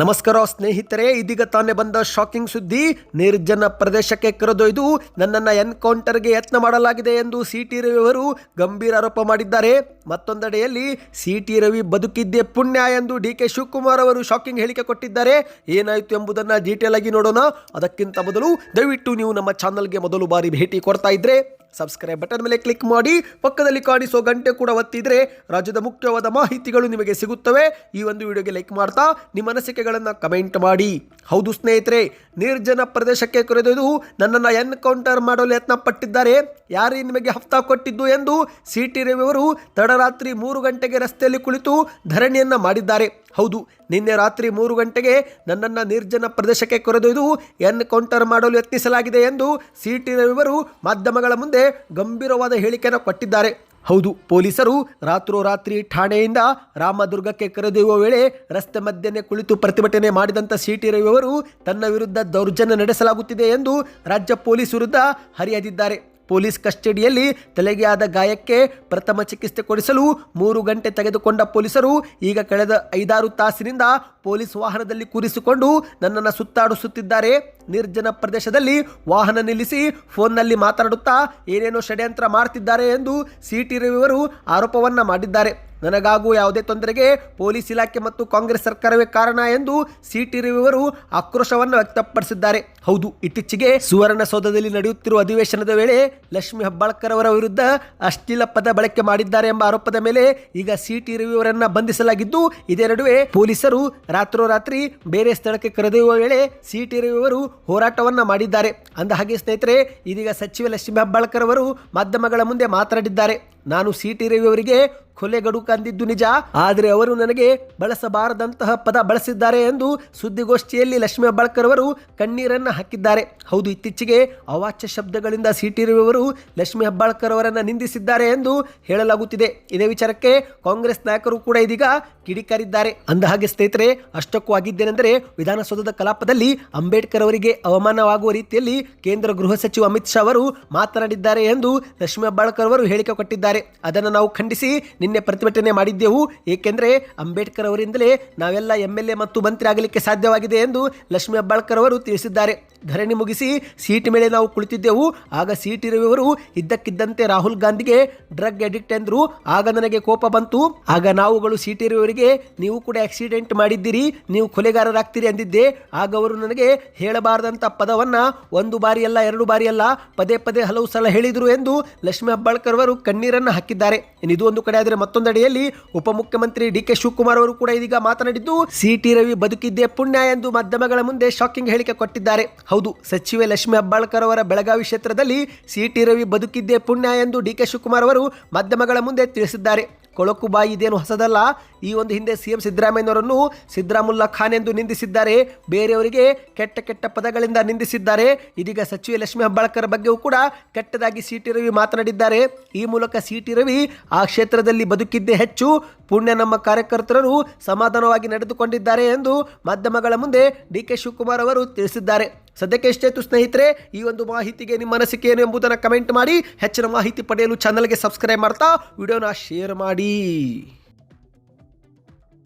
ನಮಸ್ಕಾರ ಸ್ನೇಹಿತರೆ, ಇದೀಗ ತಾನೇ ಬಂದ ಶಾಕಿಂಗ್ ಸುದ್ದಿ. ನಿರ್ಜನ ಪ್ರದೇಶಕ್ಕೆ ಕರೆದೊಯ್ದು ನನ್ನನ್ನು ಎನ್ಕೌಂಟರ್ಗೆ ಯತ್ನ ಮಾಡಲಾಗಿದೆ ಎಂದು ಸಿ ಟಿ ರವಿ ಅವರು ಗಂಭೀರ ಆರೋಪ ಮಾಡಿದ್ದಾರೆ. ಮತ್ತೊಂದೆಡೆಯಲ್ಲಿ ಸಿ ಟಿ ರವಿ ಬದುಕಿದ್ದೇ ಪುಣ್ಯ ಎಂದು ಡಿ ಕೆ ಶಿವಕುಮಾರ್ ಅವರು ಶಾಕಿಂಗ್ ಹೇಳಿಕೆ ಕೊಟ್ಟಿದ್ದಾರೆ. ಏನಾಯಿತು ಎಂಬುದನ್ನು ಡೀಟೇಲ್ ಆಗಿ ನೋಡೋಣ. ಅದಕ್ಕಿಂತ ಮೊದಲು ದಯವಿಟ್ಟು ನೀವು ನಮ್ಮ ಚಾನಲ್ಗೆ ಮೊದಲು ಬಾರಿ ಭೇಟಿ ಕೊಡ್ತಾ ಇದ್ರೆ ಸಬ್ಸ್ಕ್ರೈಬ್ ಬಟನ್ ಮೇಲೆ ಕ್ಲಿಕ್ ಮಾಡಿ. ಪಕ್ಕದಲ್ಲಿ ಕಾಣಿಸೋ ಗಂಟೆ ಕೂಡ ಒತ್ತಿದ್ರೆ ರಾಜ್ಯದ ಮುಖ್ಯವಾದ ಮಾಹಿತಿಗಳು ನಿಮಗೆ ಸಿಗುತ್ತವೆ. ಈ ಒಂದು ವಿಡಿಯೋಗೆ ಲೈಕ್ ಮಾಡ್ತಾ ನಿಮ್ಮ ಅನಿಸಿಕೆಗಳನ್ನು ಕಮೆಂಟ್ ಮಾಡಿ. ಹೌದು ಸ್ನೇಹಿತರೆ, ನಿರ್ಜನ ಪ್ರದೇಶಕ್ಕೆ ಕರೆದೊಯ್ದು ನನ್ನನ್ನು ಎನ್ಕೌಂಟರ್ ಮಾಡಲು ಯತ್ನ ಪಟ್ಟಿದ್ದಾರೆ ಯಾರೇ ನಿಮಗೆ ಹಫ್ತಾ ಕೊಟ್ಟಿದ್ದು ಎಂದು ಸಿ ಟಿ ರವಿಯವರು ತಡರಾತ್ರಿ ಮೂರು ಗಂಟೆಗೆ ರಸ್ತೆಯಲ್ಲಿ ಕುಳಿತು ಧರಣಿಯನ್ನು ಮಾಡಿದ್ದಾರೆ. ಹೌದು, ನಿನ್ನೆ ರಾತ್ರಿ ಮೂರು ಗಂಟೆಗೆ ನನ್ನನ್ನು ನಿರ್ಜನ ಪ್ರದೇಶಕ್ಕೆ ಕರೆದೊಯ್ದು ಎನ್ಕೌಂಟರ್ ಮಾಡಲು ಯತ್ನಿಸಲಾಗಿದೆ ಎಂದು ಸಿಟಿ ಟಿ ರವಿಯವರು ಮಾಧ್ಯಮಗಳ ಮುಂದೆ ಗಂಭೀರವಾದ ಹೇಳಿಕೆಯನ್ನು ಕೊಟ್ಟಿದ್ದಾರೆ. ಹೌದು, ಪೊಲೀಸರು ರಾತ್ರೋರಾತ್ರಿ ಠಾಣೆಯಿಂದ ರಾಮದುರ್ಗಕ್ಕೆ ಕರೆದೊಯ್ಯುವ ವೇಳೆ ರಸ್ತೆ ಮಧ್ಯನೆ ಕುಳಿತು ಪ್ರತಿಭಟನೆ ಮಾಡಿದಂಥ ಸಿ ಟಿ ರವಿಯವರು ತನ್ನ ವಿರುದ್ಧ ದೌರ್ಜನ್ಯ ನಡೆಸಲಾಗುತ್ತಿದೆ ಎಂದು ರಾಜ್ಯ ಪೊಲೀಸ್ ವಿರುದ್ಧ ಹರಿಯದಿದ್ದಾರೆ. ಪೊಲೀಸ್ ಕಸ್ಟಡಿಯಲ್ಲಿ ತಲೆಗೆ ಆದ ಗಾಯಕ್ಕೆ ಪ್ರಥಮ ಚಿಕಿತ್ಸೆ ಕೊಡಿಸಲು ಮೂರು ಗಂಟೆ ತೆಗೆದುಕೊಂಡ ಪೊಲೀಸರು ಈಗ ಕಳೆದ ಐದಾರು ತಾಸಿನಿಂದ ಪೊಲೀಸ್ ವಾಹನದಲ್ಲಿ ಕೂರಿಸಿಕೊಂಡು ನನ್ನನ್ನು ಸುತ್ತಾಡಿಸುತ್ತಿದ್ದಾರೆ. ನಿರ್ಜನ ಪ್ರದೇಶದಲ್ಲಿ ವಾಹನ ನಿಲ್ಲಿಸಿ ಫೋನ್ನಲ್ಲಿ ಮಾತನಾಡುತ್ತಾ ಏನೇನೋ ಷಡ್ಯಂತ್ರ ಮಾಡ್ತಿದ್ದಾರೆ ಎಂದು ಸಿಟಿ ರವಿಯವರು ಆರೋಪವನ್ನು ಮಾಡಿದ್ದಾರೆ. ನನಗಾಗುವ ಯಾವುದೇ ತೊಂದರೆಗೆ ಪೊಲೀಸ್ ಇಲಾಖೆ ಮತ್ತು ಕಾಂಗ್ರೆಸ್ ಸರ್ಕಾರವೇ ಕಾರಣ ಎಂದು ಸಿಟಿ ರವಿಯವರು ಆಕ್ರೋಶವನ್ನು ವ್ಯಕ್ತಪಡಿಸಿದ್ದಾರೆ. ಹೌದು, ಇತ್ತೀಚೆಗೆ ಸುವರ್ಣಸೌಧದಲ್ಲಿ ನಡೆಯುತ್ತಿರುವ ಅಧಿವೇಶನದ ವೇಳೆ ಲಕ್ಷ್ಮಿ ಹೆಬ್ಬಾಳ್ಕರ್ ಅವರ ವಿರುದ್ಧ ಅಶ್ಲೀಲ ಪದ ಬಳಕೆ ಮಾಡಿದ್ದಾರೆ ಎಂಬ ಆರೋಪದ ಮೇಲೆ ಈಗ ಸಿಟಿ ರವಿಯವರನ್ನ ಬಂಧಿಸಲಾಗಿದ್ದು, ಇದೇ ನಡುವೆ ಪೊಲೀಸರು ರಾತ್ರೋರಾತ್ರಿ ಬೇರೆ ಸ್ಥಳಕ್ಕೆ ಕರೆದೊಯ್ಯುವ ವೇಳೆ ಸಿಟಿ ರವಿಯವರು ಹೋರಾಟವನ್ನ ಮಾಡಿದ್ದಾರೆ. ಅಂದ ಹಾಗೆ ಸ್ನೇಹಿತರೆ, ಇದೀಗ ಸಚಿವ ಲಕ್ಷ್ಮಿ ಹೆಬ್ಬಾಳ್ಕರ್ ಅವರು ಮಾಧ್ಯಮಗಳ ಮುಂದೆ ಮಾತನಾಡಿದ್ದಾರೆ. ನಾನು ಸಿ ಟಿ ರವಿ ಅವರಿಗೆ ಕೊಲೆಗಡುಕು ಕಂದಿದ್ದು ನಿಜ. ಆದರೆ ಅವರು ನನಗೆ ಬಳಸಬಾರದಂತಹ ಪದ ಬಳಸಿದ್ದಾರೆ ಎಂದು ಸುದ್ದಿಗೋಷ್ಠಿಯಲ್ಲಿ ಲಕ್ಷ್ಮೀ ಅಬ್ಬಾಳ್ಕರ್ ಅವರು ಕಣ್ಣೀರನ್ನು ಹಾಕಿದ್ದಾರೆ. ಹೌದು, ಇತ್ತೀಚೆಗೆ ಅವಾಚ್ಯ ಶಬ್ದಗಳಿಂದ ಸಿ ಟಿ ರವಿ ಅವರು ಲಕ್ಷ್ಮೀ ಹೆಬ್ಬಾಳ್ಕರ್ ಅವರನ್ನು ನಿಂದಿಸಿದ್ದಾರೆ ಎಂದು ಹೇಳಲಾಗುತ್ತಿದೆ. ಇದೇ ವಿಚಾರಕ್ಕೆ ಕಾಂಗ್ರೆಸ್ ನಾಯಕರು ಕೂಡ ಇದೀಗ ಕಿಡಿಕಾರಿದ್ದಾರೆ. ಅಂದ ಹಾಗೆ ಸ್ನೇಹಿತರೆ, ಅಷ್ಟಕ್ಕೂ ಆಗಿದ್ದೇನೆಂದರೆ ವಿಧಾನಸೌಧದ ಕಲಾಪದಲ್ಲಿ ಅಂಬೇಡ್ಕರ್ ಅವರಿಗೆ ಅವಮಾನವಾಗುವ ರೀತಿಯಲ್ಲಿ ಕೇಂದ್ರ ಗೃಹ ಸಚಿವ ಅಮಿತ್ ಶಾ ಅವರು ಮಾತನಾಡಿದ್ದಾರೆ ಎಂದು ಲಕ್ಷ್ಮೀ ಅಬ್ಬಾಳ್ಕರ್ ಅವರು ಹೇಳಿಕೆ ಕೊಟ್ಟಿದ್ದಾರೆ. ಅದನ್ನು ನಾವು ಖಂಡಿಸಿ ನಿನ್ನೆ ಪ್ರತಿಭಟನೆ ಮಾಡಿದ್ದೆವು. ಏಕೆಂದರೆ ಅಂಬೇಡ್ಕರ್ ಅವರಿಂದಲೇ ನಾವೆಲ್ಲ ಎಂ ಎಲ್ ಎ ಮತ್ತು ಮಂತ್ರಿ ಆಗಲಿಕ್ಕೆ ಸಾಧ್ಯವಾಗಿದೆ ಎಂದು ಲಕ್ಷ್ಮೀ ಅಬ್ಬಾಳ್ಕರ್ ಅವರು ತಿಳಿಸಿದ್ದಾರೆ. ಧರಣಿ ಮುಗಿಸಿ ಸೀಟ್ ಮೇಲೆ ನಾವು ಕುಳಿತಿದ್ದೆವು. ಆಗ ಸೀಟ್ ಇರುವವರು ಇದ್ದಕ್ಕಿದ್ದಂತೆ ರಾಹುಲ್ ಗಾಂಧಿಗೆ ಡ್ರಗ್ ಅಡಿಕ್ಟ್ ಎಂದರು. ಆಗ ನನಗೆ ಕೋಪ ಬಂತು. ಆಗ ನಾವುಗಳು ಸೀಟ್ ಇರುವವರಿಗೆ, ನೀವು ಕೂಡ ಆಕ್ಸಿಡೆಂಟ್ ಮಾಡಿದ್ದೀರಿ, ನೀವು ಕೊಲೆಗಾರರಾಗ್ತೀರಿ ಅಂದಿದ್ದೆ. ಆಗ ಅವರು ನನಗೆ ಹೇಳಬಾರದಂಥ ಪದವನ್ನು ಒಂದು ಬಾರಿಯಲ್ಲ ಎರಡು ಬಾರಿಯಲ್ಲ ಪದೇ ಪದೇ ಹಲವು ಸಲ ಹೇಳಿದರು ಎಂದು ಲಕ್ಷ್ಮೀ ಹೆಬ್ಬಾಳ್ಕರ್ ಅವರು ಕಣ್ಣೀರನ್ನು ಹಾಕಿದ್ದಾರೆ. ಇದು ಒಂದು ಕಡೆ ಆದರೆ ಮತ್ತೊಂದೆಡೆಯಲ್ಲಿ ಉಪಮುಖ್ಯಮಂತ್ರಿ ಡಿ ಕೆ ಶಿವಕುಮಾರ್ ಅವರು ಕೂಡ ಇದೀಗ ಮಾತನಾಡಿದ್ದು ಸಿ ಟಿ ರವಿ ಬದುಕಿದ್ದೇ ಪುಣ್ಯ ಎಂದು ಮಾಧ್ಯಮಗಳ ಮುಂದೆ ಶಾಕಿಂಗ್ ಹೇಳಿಕೆ ಕೊಟ್ಟಿದ್ದಾರೆ. ಹೌದು, ಸಚಿವೆ ಲಕ್ಷ್ಮಿ ಅಬ್ಬಾಳ್ಕರ್ ಅವರ ಬೆಳಗಾವಿ ಕ್ಷೇತ್ರದಲ್ಲಿ ಸಿ ಟಿ ರವಿ ಬದುಕಿದ್ದೇ ಪುಣ್ಯ ಎಂದು ಡಿ ಕೆ ಶಿವಕುಮಾರ್ ಅವರು ಮಾಧ್ಯಮಗಳ ಮುಂದೆ ತಿಳಿಸಿದ್ದಾರೆ. ಕೊಳಕು ಬಾಯಿ ಇದೇನು ಹೊಸದಲ್ಲ? ಈ ಒಂದು ಹಿಂದೆ ಸಿಎಂ ಸಿದ್ದರಾಮಯ್ಯನವರನ್ನು ಸಿದ್ದರಾಮುಲ್ಲಾ ಖಾನ್ ಎಂದು ನಿಂದಿಸಿದ್ದಾರೆ. ಬೇರೆಯವರಿಗೆ ಕೆಟ್ಟ ಕೆಟ್ಟ ಪದಗಳಿಂದ ನಿಂದಿಸಿದ್ದಾರೆ. ಇದೀಗ ಸಚಿವೆ ಲಕ್ಷ್ಮಿ ಹೆಬ್ಬಾಳ್ಕರ್ ಬಗ್ಗೆಯೂ ಕೂಡ ಕೆಟ್ಟದಾಗಿ ಸಿ ಟಿ ರವಿ ಮಾತನಾಡಿದ್ದಾರೆ. ಈ ಮೂಲಕ ಸಿ ಟಿ ರವಿ ಆ ಕ್ಷೇತ್ರದಲ್ಲಿ ಬದುಕಿದ್ದೇ ಹೆಚ್ಚು. ಪುಣ್ಯ ನಮ್ಮ ಕಾರ್ಯಕರ್ತರು ಸಮಾಧಾನವಾಗಿ ನಡೆದುಕೊಂಡಿದ್ದಾರೆ ಎಂದು ಮಾಧ್ಯಮಗಳ ಮುಂದೆ ಡಿ ಕೆ ಶಿವಕುಮಾರ್ ಅವರು ತಿಳಿಸಿದ್ದಾರೆ. ಸದ್ಯಕ್ಕೆ ಇಷ್ಟೇತು ಸ್ನೇಹಿತರೆ, ಈ ಒಂದು ಮಾಹಿತಿಗೆ ನಿಮ್ಮ ಅನಿಸಿಕೆ ಏನು ಎಂಬುದನ್ನು ಕಮೆಂಟ್ ಮಾಡಿ, ಹೆಚ್ಚಿನ ಮಾಹಿತಿ ಪಡೆಯಲು ಚಾನಲ್ಗೆ ಸಬ್ಸ್ಕ್ರೈಬ್ ಮಾಡ್ತಾ, ವಿಡಿಯೋನ ಶೇರ್ ಮಾಡಿ.